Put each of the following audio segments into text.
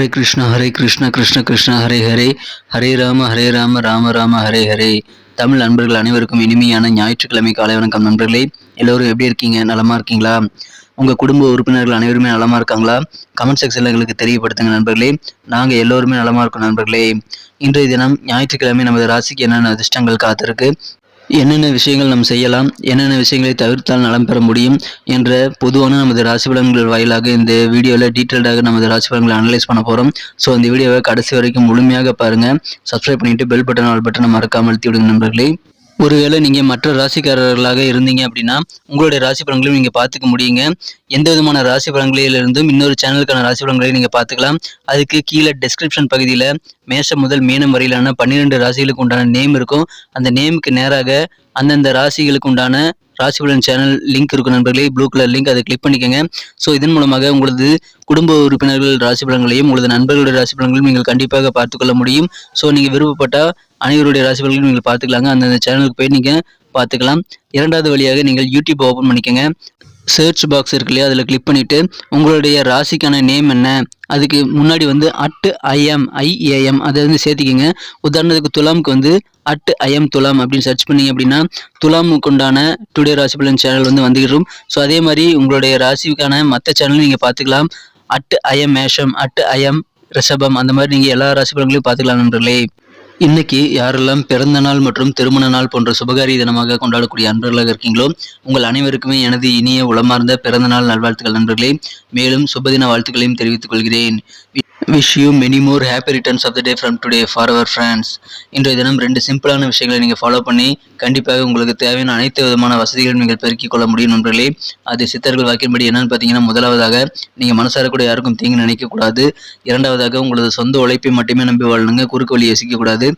ஹரே கிருஷ்ணா ஹரே கிருஷ்ணா கிருஷ்ண கிருஷ்ணா ஹரே ஹரே ஹரே ராம ஹரே ராம ராம ராம ஹரே ஹரே தமிழ் நண்பர்கள் அனைவருக்கும் இனிமையான ஞாயிற்றுக்கிழமை காலை வணக்கம் நண்பர்களே. எல்லோரும் எப்படி இருக்கீங்க? நலமா இருக்கீங்களா? உங்கள் குடும்ப உறுப்பினர்கள் அனைவருமே நலமா இருக்காங்களா? கமெண்ட் செக்ஷனில் எங்களுக்கு தெரியப்படுத்துங்க நண்பர்களே. நாங்கள் எல்லோருமே நலமா இருக்கோம் நண்பர்களே. இன்றைய தினம் ஞாயிற்றுக்கிழமை நமது ராசிக்கு என்னென்ன அதிர்ஷ்டங்கள் காத்திருக்கு? என்னென்ன விஷயங்கள் நாம் செய்யலாம் என்னென்ன விஷயங்களை தவிர்த்தால் நலம் பெற முடியும் என்ற பொதுவான நமது ராசி பலன்கள் வாயிலாக இந்த வீடியோவில் டீட்டெயில்டாக நமது ராசி பலன்களை அனலைஸ் பண்ண போகிறோம் ஸோ இந்த வீடியோவை கடைசி வரைக்கும் முழுமையாக பாருங்கள் சப்ஸ்கிரைப் பண்ணிவிட்டு பெல் பட்டன் ஆல் பட்டனை மறக்காமல் அழுத்தி விடுங்க நண்பர்களே. ஒருவேளை நீங்கள் மற்ற ராசிக்காரர்களாக இருந்தீங்க அப்படின்னா உங்களுடைய ராசி பலன்களையும் நீங்கள் பார்த்துக்க முடியுங்க. எந்த விதமான ராசி பலன்களிலிருந்தும் இன்னொரு சேனலுக்கான ராசி பலன்களையும் நீங்கள் பார்த்துக்கலாம். அதுக்கு கீழே டெஸ்கிரிப்ஷன் பகுதியில் மேஷம் முதல் மீனம் வரையிலான பன்னிரெண்டு ராசிகளுக்கு உண்டான நேம் இருக்கும். அந்த நேமுக்கு நேராக அந்தந்த ராசிகளுக்கு உண்டான ராசி பலன் சேனல் லிங்க் இருக்கும் நண்பர்களே. ப்ளூ கலர் லிங்க் அதை கிளிக் பண்ணிக்கோங்க. ஸோ இதன் மூலமாக உங்களது குடும்ப உறுப்பினர்கள் ராசி பலன்களையும் உங்களது நண்பர்களுடைய ராசி பலன்களையும் நீங்கள் கண்டிப்பாக பார்த்துக்கொள்ள முடியும். ஸோ நீங்கள் விருப்பப்பட்டால் அனைவருடைய ராசி பலன்களையும் நீங்கள் பார்த்துக்கலாங்க. அந்தந்த சேனலுக்கு போய் நீங்கள் பார்த்துக்கலாம். இரண்டாவது வழியாக நீங்கள் யூடியூப் ஓப்பன் பண்ணிக்கோங்க. சர்ச் பாக்ஸ் இருக்கு இல்லையா? அதில் கிளிக் பண்ணிவிட்டு உங்களுடைய ராசிக்கான நேம் என்ன? அதுக்கு முன்னாடி வந்து அட்டு ஐஎம் ஐஏஎம் அதை வந்து சேர்த்துக்கிங்க. உதாரணத்துக்கு துலாமுக்கு வந்து அட் ஐஎம் துலாம் அப்படின்னு சர்ச் பண்ணீங்க அப்படின்னா துலாமுக்கு உண்டான டுடே ராசி பலன் சேனல் வந்து வந்துகிடும் ஸோ அதே மாதிரி உங்களுடைய ராசிக்கான மற்ற சேனலும் நீங்கள் பார்த்துக்கலாம். அட் ஐஎம் மேஷம் அட் ஐஎம் ரிஷபம் அந்த மாதிரி நீங்கள் எல்லா ராசி பலன்களையும் பார்த்துக்கலாம் நண்பர்களே. இன்னைக்கு யாரெல்லாம் பிறந்த நாள் மற்றும் திருமண நாள் போன்ற சுபகாரி தினமாக கொண்டாடக்கூடிய அன்பர்களாக இருக்கீங்களோ உங்கள் அனைவருக்குமே எனது இனிய உளமார்ந்த பிறந்த நாள் நல்வாழ்த்துக்கள் நண்பர்களே. மேலும் சுபதின வாழ்த்துக்களையும் தெரிவித்துக் கொள்கிறேன். Wish you many more happy returns of the day from today for our friends இன்றைய தினம் ரெண்டு சிம்பிளான விஷயங்களை நீங்கள் ஃபாலோ பண்ணி கண்டிப்பாக உங்களுக்கு தேவையான அனைத்து விதமான வசதிகளும் நீங்கள் பெருக்கிக் கொள்ள முடியும் நண்பர்களே. அது சித்தர்கள் வாக்கின்படி என்னன்னு பார்த்தீங்கன்னா முதலாவதாக நீங்கள் மனசார கூட யாருக்கும் தீங்கு நினைக்கக்கூடாது இரண்டாவதாக உங்களது சொந்த உழைப்பை மட்டுமே நம்பி வாழணுங்க குறுக்கு வழி யோசிக்கக்கூடாது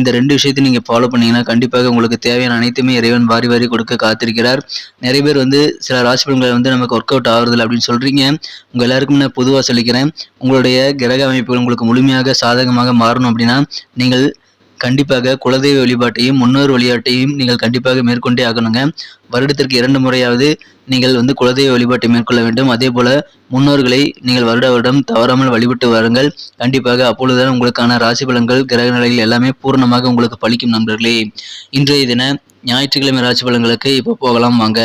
இந்த ரெண்டு விஷயத்தையும் நீங்கள் ஃபாலோ பண்ணீங்கன்னா கண்டிப்பாக உங்களுக்கு தேவையான அனைத்துமே இறைவன் வாரி வாரி கொடுக்க காத்திருக்கிறார். நிறைய பேர் வந்து சில ராசி பலன்களை வந்து நமக்கு ஒர்க் அவுட் ஆகுறதில்ல அப்படின்னு சொல்கிறீங்க உங்கள் எல்லாருக்கும் நான் பொதுவாக சொல்லிக்கிறேன் உங்களுடைய கிரக அமைப்புகள் உங்களுக்கு முழுமையாக சாதகமாக மாறணும் அப்படின்னா நீங்கள் கண்டிப்பாக குலதெய்வ வழிபாட்டையும் முன்னோர் வழிபாட்டையும் நீங்கள் கண்டிப்பாக மேற்கொண்டே ஆகணுங்க. வருடத்திற்கு இரண்டு முறையாவது நீங்கள் வந்து குலதெய்வ வழிபாட்டை மேற்கொள்ள வேண்டும். அதே போல முன்னோர்களை நீங்கள் வருட வருடம் தவறாமல் வழிபட்டு வாருங்கள். கண்டிப்பாக அப்பொழுதுதான் உங்களுக்கான ராசி பலன்கள் கிரக நிலைகள் எல்லாமே பூர்ணமாக உங்களுக்கு பலிக்கும் நண்பர்களே. இன்றைய தின ஞாயிற்றுக்கிழமை ராசி பலன்களுக்கு இப்போ போகலாம் வாங்க.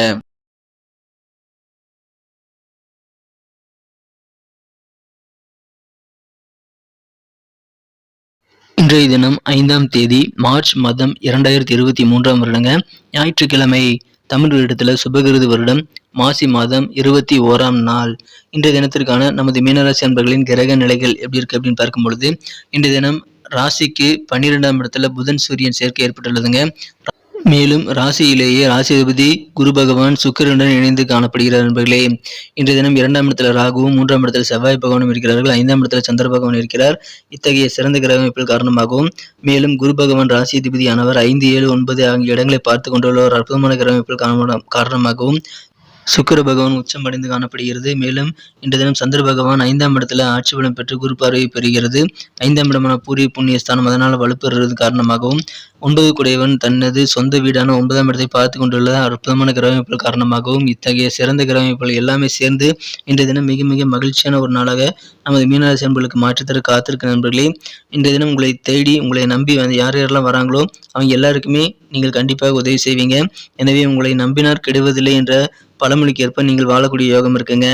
இன்றைய தினம் ஐந்தாம் தேதி மார்ச் மாதம் இரண்டாயிரத்தி இருபத்தி மூன்றாம் வருடங்க. ஞாயிற்றுக்கிழமை தமிழ் வருடத்தில் சுபகிருது வருடம் மாசி மாதம் இருபத்தி ஓராம் நாள். இன்றைய தினத்திற்கான நமது மீனராசி அன்பர்களின் கிரக நிலைகள் எப்படி இருக்கு அப்படின்னு பார்க்கும் பொழுது இன்றைய தினம் ராசிக்கு பன்னிரெண்டாம் இடத்துல புதன் சூரியன் சேர்க்கை ஏற்பட்டுள்ளதுங்க. மேலும் ராசியிலேயே ராசிபதி குரு பகவான் சுக்கிரனுடன் இணைந்து காணப்படுகிறார் நண்பர்களே. இன்றைய தினம் இரண்டாம் இடத்துல ராகுவும் மூன்றாம் இடத்துல செவ்வாய் பகவானும் இருக்கிறார்கள். ஐந்தாம் இடத்துல சந்திர பகவான் இருக்கிறார். இத்தகைய சிறந்த கிரக அமைப்பில் காரணமாகவும் மேலும் குரு பகவான் ராசி அதிபதியானவர் ஐந்து ஏழு ஒன்பது ஆகிய இடங்களை பார்த்து கொண்டுள்ள ஒரு அற்புதமான கிரக அமைப்பில் காரணமாகவும் சுக்கர பகவான் உச்சம் அடைந்து காணப்படுகிறது. மேலும் இன்று தினம் சந்திர பகவான் ஐந்தாம் இடத்துல ஆட்சி பலம் பெற்று குரு பார்வையை பெறுகிறது. ஐந்தாம் இடமான பூரிய புண்ணியஸ்தானம் அதனால் வலுப்பெறுவது காரணமாகவும் ஒன்பது குடையவன் தனது சொந்த வீடான ஒன்பதாம் இடத்தை பார்த்து கொண்டுள்ள அற்புதமான கிரகமைப்புகள் காரணமாகவும் இத்தகைய சிறந்த கிரகமைப்புகள் எல்லாமே சேர்ந்து இன்றைய தினம் மிக மிக மகிழ்ச்சியான ஒரு நாளாக நமது மீனராசி அன்பர்களுக்கு மாற்றித்தர காத்திருக்க நண்பர்களே. இன்றைய தினம் உங்களை தேடி உங்களை நம்பி வந்து யார் யாரெல்லாம் வராங்களோ அவங்க எல்லாருக்குமே நீங்கள் கண்டிப்பாக உதவி செய்வீங்க. எனவே உங்களை நம்பினார் கெடுவதில்லை என்ற பழமொழிக்கு ஏற்ப நீங்கள் வாழக்கூடிய யோகம் இருக்குங்க.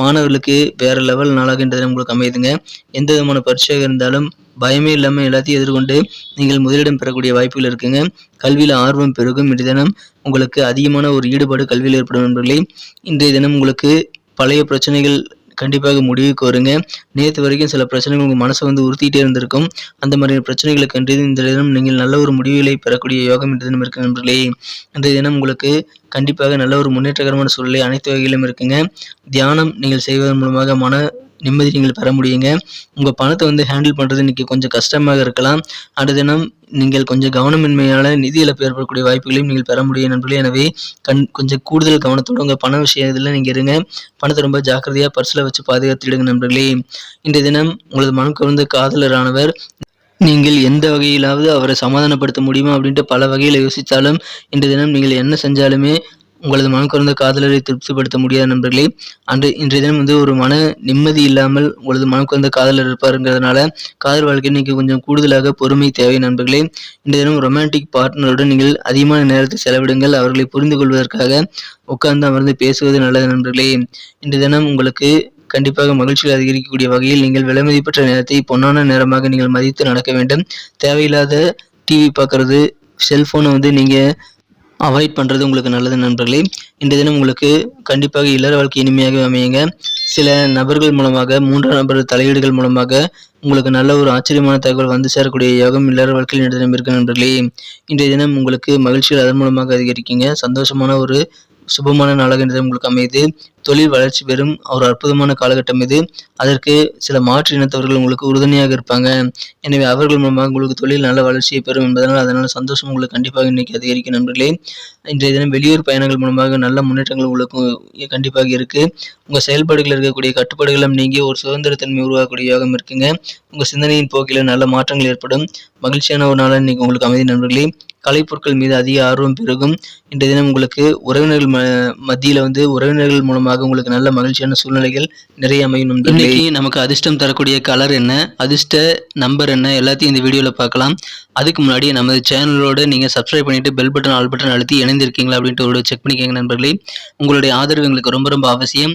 மாணவர்களுக்கு வேற லெவல் நாளாகன்றது உங்களுக்கு அமையுதுங்க. எந்த விதமான பரீட்சையாக இருந்தாலும் பயமே இல்லாமல் எல்லாத்தையும் எதிர்கொண்டு நீங்கள் முதலிடம் பெறக்கூடிய வாய்ப்புகள் இருக்குங்க. கல்வியில் ஆர்வம் பெருகும். இன்றைய தினம் உங்களுக்கு அதிகமான ஒரு ஈடுபாடு கல்வியில் ஏற்படும் நண்பர்களே. இன்றைய தினம் உங்களுக்கு பழைய பிரச்சனைகள் கண்டிப்பாக முடிவுக்கு வருங்க. நேற்று வரைக்கும் சில பிரச்சனைகள் உங்கள் மனசை வந்து உறுத்திட்டே இருந்திருக்கும். அந்த மாதிரியான பிரச்சனைகளை கண்டு இந்த தினம் நீங்கள் நல்ல ஒரு முடிவுகளை பெறக்கூடிய யோகம் என்ற தினம் இருக்கு நண்பர்களே. இந்த தினம் உங்களுக்கு கண்டிப்பாக நல்ல ஒரு முன்னேற்றகரமான சூழ்நிலை அனைத்து வகையிலும் இருக்குங்க. தியானம் நீங்கள் செய்வதன் மூலமாக மன நிம்மதி நீங்கள் பெற முடியுங்க. உங்கள் பணத்தை வந்து ஹேண்டில் பண்ணுறது இன்றைக்கி கொஞ்சம் கஷ்டமாக இருக்கலாம். அடுத்த தினம் நீங்கள் கொஞ்சம் கவனமின்மையால் நிதி இழப்பு ஏற்படக்கூடிய வாய்ப்புகளையும் நீங்கள் பெற முடியும் நண்பர்களே. எனவே கண் கொஞ்சம் கூடுதல் கவனத்தோடு உங்கள் பண விஷயத்தில் நீங்கள் இருங்க. பணத்தை ரொம்ப ஜாக்கிரதையாக பர்ஸில் வச்சு பாதுகாத்துடுங்க நண்பர்களே. இன்றைய தினம் உங்களது மனம் கவர்ந்த காதலரானவர் நீங்கள் எந்த வகையிலாவது அவரை சமாதானப்படுத்த முடியுமா அப்படின்ட்டு பல வகையில் யோசித்தாலும் இன்றைய தினம் நீங்கள் என்ன செஞ்சாலுமே உங்களது மனம் குறைந்த காதலரை திருப்திப்படுத்த முடியாத நண்பர்களே அன்று இன்றைய தினம் வந்து ஒரு மன நிம்மதி இல்லாமல் உங்களது மனம் குறைந்த காதலர் இருப்பாருங்கிறதுனால காதல் வாழ்க்கை இன்னைக்கு கொஞ்சம் கூடுதலாக பொறுமை தேவை நண்பர்களே. இன்றைய தினம் ரொமான்டிக் பார்ட்னருடன் நீங்கள் அதிகமான நேரத்தை செலவிடுங்கள். அவர்களை புரிந்து கொள்வதற்காக உட்கார்ந்து அமர்ந்து பேசுவது நல்லது நண்பர்களே. இன்றைய தினம் உங்களுக்கு கண்டிப்பாக மகிழ்ச்சிகள் அதிகரிக்கக்கூடிய வகையில் நீங்கள் விலைமதிப்பற்ற நேரத்தை பொன்னான நேரமாக நீங்கள் மதித்து நடக்க வேண்டும். தேவையில்லாத டிவி பார்க்கறது செல்ஃபோனை வந்து நீங்கள் அவாய்ட் பண்ணுறது உங்களுக்கு நல்லது நண்பர்களே. இன்றைய தினம் உங்களுக்கு கண்டிப்பாக இல்லற வாழ்க்கை இனிமையாக அமையுங்க. சில நபர்கள் மூலமாக மூன்றாம் நபர் தலையீடுகள் மூலமாக உங்களுக்கு நல்ல ஒரு ஆச்சரியமான தகவல் வந்து சேரக்கூடிய யோகம் இல்லற வாழ்க்கையில் இன்றைய தினம் இருக்கு நண்பர்களே. இன்றைய தினம் உங்களுக்கு மகிழ்ச்சிகள் அதன் மூலமாக அதிகரிக்கீங்க. சந்தோஷமான ஒரு சுபமான நாளாக இன்றைய தினம் உங்களுக்கு அமையுது. தொழில் வளர்ச்சி பெறும் ஒரு அற்புதமான காலகட்டம் இது. அதற்கு சில மாற்று இனத்தவர்கள் உங்களுக்கு உறுதுணையாக இருப்பாங்க. எனவே அவர்கள் மூலமாக உங்களுக்கு தொழில் நல்ல வளர்ச்சியை பெறும் என்பதனால் அதனால் சந்தோஷம் உங்களுக்கு கண்டிப்பாக இன்னைக்கு அதிகரிக்கும் நண்பர்களே. இன்றைய தினம் வெளியூர் பயணங்கள் மூலமாக நல்ல முன்னேற்றங்கள் உங்களுக்கு கண்டிப்பாக இருக்கு. உங்கள் செயல்பாடுகளில் இருக்கக்கூடிய கட்டுப்பாடுகளும் நீங்கி ஒரு சுதந்திரத்தன்மை உருவாக்கக்கூடிய யோகம் இருக்குங்க. உங்கள் சிந்தனையின் போக்கில் நல்ல மாற்றங்கள் ஏற்படும். மகிழ்ச்சியான ஒரு நாளாக இன்னைக்கு உங்களுக்கு அமைதி நண்பர்களே. கலைப்பொருட்கள் மீது அதிக ஆர்வம் பெருகும். இன்றைய தினம் உங்களுக்கு உறவினர்கள் ம மத்தியில் வந்து உறவினர்கள் மூலமாக உங்களுக்கு நல்ல மகிழ்ச்சியான சூழ்நிலைகள் நிறைய அமையும் இன்னைக்கு நமக்கு அதிர்ஷ்டம் தரக்கூடிய கலர் என்ன? அதிர்ஷ்ட நம்பர் என்ன? எல்லாத்தையும் இந்த வீடியோவில் பார்க்கலாம். அதுக்கு முன்னாடி நமது சேனலோடு நீங்கள் சப்ஸ்கிரைப் பண்ணிட்டு பெல் பட்டன் ஆல் பட்டன் அழுத்தி இணைந்திருக்கீங்களா அப்படின்ட்டு ஒரு செக் பண்ணிக்கோங்க நண்பர்களே. உங்களுடைய ஆதரவு எங்களுக்கு ரொம்ப ரொம்ப அவசியம்.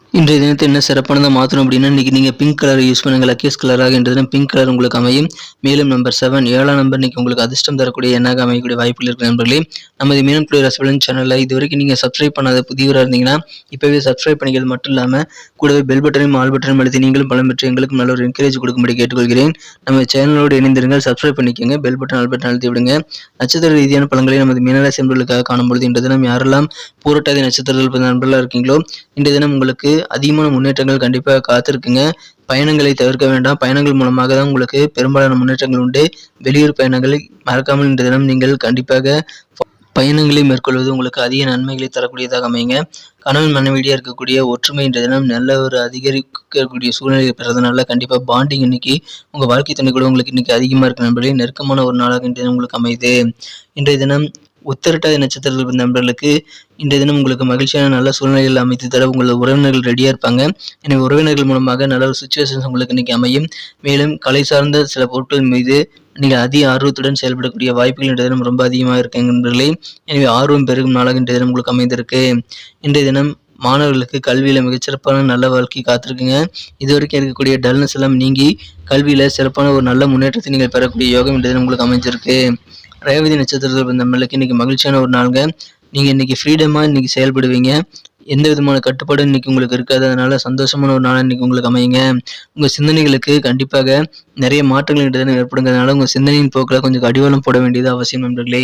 இன்றைய தினத்தை என்ன சிறப்பானதாக மாற்றணும் அப்படின்னா இன்றைக்கி நீங்கள் பிங்க் கலர் யூஸ் பண்ணுங்கள் லக்கேஸ் கலராக இன்றைய தினம் பிங்க் கலர் உங்களுக்கு அமையும். மேலும் நம்பர் செவன் ஏழாம் நம்பர் இன்றைக்கி உங்களுக்கு அதிர்ஷ்டம் தரக்கூடிய எண்ணாக அமையக்கூடிய வாய்ப்புகள் இருக்கிற நண்பர்களே. நமது மீனம் குழு ரசபலன் சேனலில் இது வரைக்கும் நீங்கள் சப்ஸ்கிரைப் பண்ணாத புதியவராக இருந்தீங்கன்னா இப்போவே சப்ஸ்கிரைப் பண்ணிக்கிறது மட்டும் இல்லாமல் கூடவே பெல் பட்டனையும் ஆல் பட்டனையும் அழுத்தி நீங்களும் பலம் பெற்று எங்களுக்கு நல்ல ஒரு என்கரேஜ் கொடுக்கும்படி கேட்டுக்கொள்கிறேன். நம்ம சேனலோடு இணைந்திருங்கள் சப்ஸ்கிரைப் பண்ணிக்கோங்க பெல் பட்டன் ஆல் பட்டன் அழுத்தி விடுங்க. நட்சத்திர ரீதியான பழங்களை நமது மீனராசி நண்பர்களுக்காக காணும்பொழுது இன்றைய தினம் யாரெல்லாம் பூரட்டாதி நட்சத்திரத்தில் பிறந்த நண்பர்களாக இருக்கீங்களோ இன்றைய தினம் உங்களுக்கு அதிகமான முன்னேற்றங்கள் கண்டிப்பாக காத்திருக்குங்க. பயணங்களை தவிர்க்க வேண்டாம். பயணங்கள் மூலமாக தான் உங்களுக்கு பெரும்பாலான முன்னேற்றங்கள் உண்டு. வெளியூர் பயணங்களை மறக்காமல் இன்றைய தினம் நீங்கள் கண்டிப்பாக பயணங்களை மேற்கொள்வது உங்களுக்கு அதிக நன்மைகளை தரக்கூடியதாக அமையுங்க. கணவன் மனைவியாக இருக்கக்கூடிய ஒற்றுமை இன்றைய தினம் நல்ல ஒரு அதிகரிக்கக்கூடிய சூழ்நிலை பெறதுனால கண்டிப்பாக பாண்டிங் இன்னைக்கு உங்கள் வாழ்க்கை துணை கூட உங்களுக்கு இன்னைக்கு அதிகமாக இருக்கணும் நண்பர்களே. நெருக்கமான ஒரு நாளாக இன்றைய தினம் உங்களுக்கு அமையுது. இன்றைய தினம் உத்திரட்டாதி நட்சத்திரத்தில் நண்பர்களுக்கு இன்றைய தினம் உங்களுக்கு மகிழ்ச்சியான நல்ல சூழ்நிலைகள் அமைத்து தர உங்களது உறவினர்கள் ரெடியாக இருப்பாங்க. எனவே உறவினர்கள் மூலமாக நல்ல ஒரு சுச்சுவேஷன்ஸ் உங்களுக்கு இன்னைக்கு அமையும். மேலும் கலை சார்ந்த சில பொருட்கள் மீது நீங்கள் அதிக ஆர்வத்துடன் செயல்படக்கூடிய வாய்ப்புகள் இன்றைய தினம் ரொம்ப அதிகமாக இருக்கு நண்பர்களே. எனவே ஆர்வம் பெருகும் நாளாக இன்றைய தினம் உங்களுக்கு அமைந்திருக்கு. இன்றைய தினம் மாணவர்களுக்கு கல்வியில் மிகச்சிறப்பான நல்ல வாழ்க்கை காத்திருக்குங்க. இது வரைக்கும் இருக்கக்கூடிய டல்னஸ் எல்லாம் நீங்கி கல்வியில் சிறப்பான ஒரு நல்ல முன்னேற்றத்தை நீங்கள் பெறக்கூடிய யோகம் இன்றைய தினம் உங்களுக்கு அமைஞ்சிருக்கு. ரேவதி நட்சத்திரத்தில் பிறந்த இன்றைக்கி இன்னைக்கு மகிழ்ச்சியான ஒரு நாளுங்க. நீங்கள் இன்னைக்கு ஃப்ரீடமாக இன்னைக்கு செயல்படுவீங்க. எந்த விதமான கட்டுப்பாடும் இன்றைக்கி உங்களுக்கு இருக்காது. அதனால் சந்தோஷமான ஒரு நாளாக இன்றைக்கி உங்களுக்கு அமையுங்க. உங்கள் சிந்தனைகளுக்கு கண்டிப்பாக நிறைய மாற்றங்கள் இன்றைய ஏற்படுங்கிறதுனால உங்கள் சிந்தனையின் போக்கில் கொஞ்சம் அடிவாளம் போட வேண்டியது அவசியம் நண்பர்களே.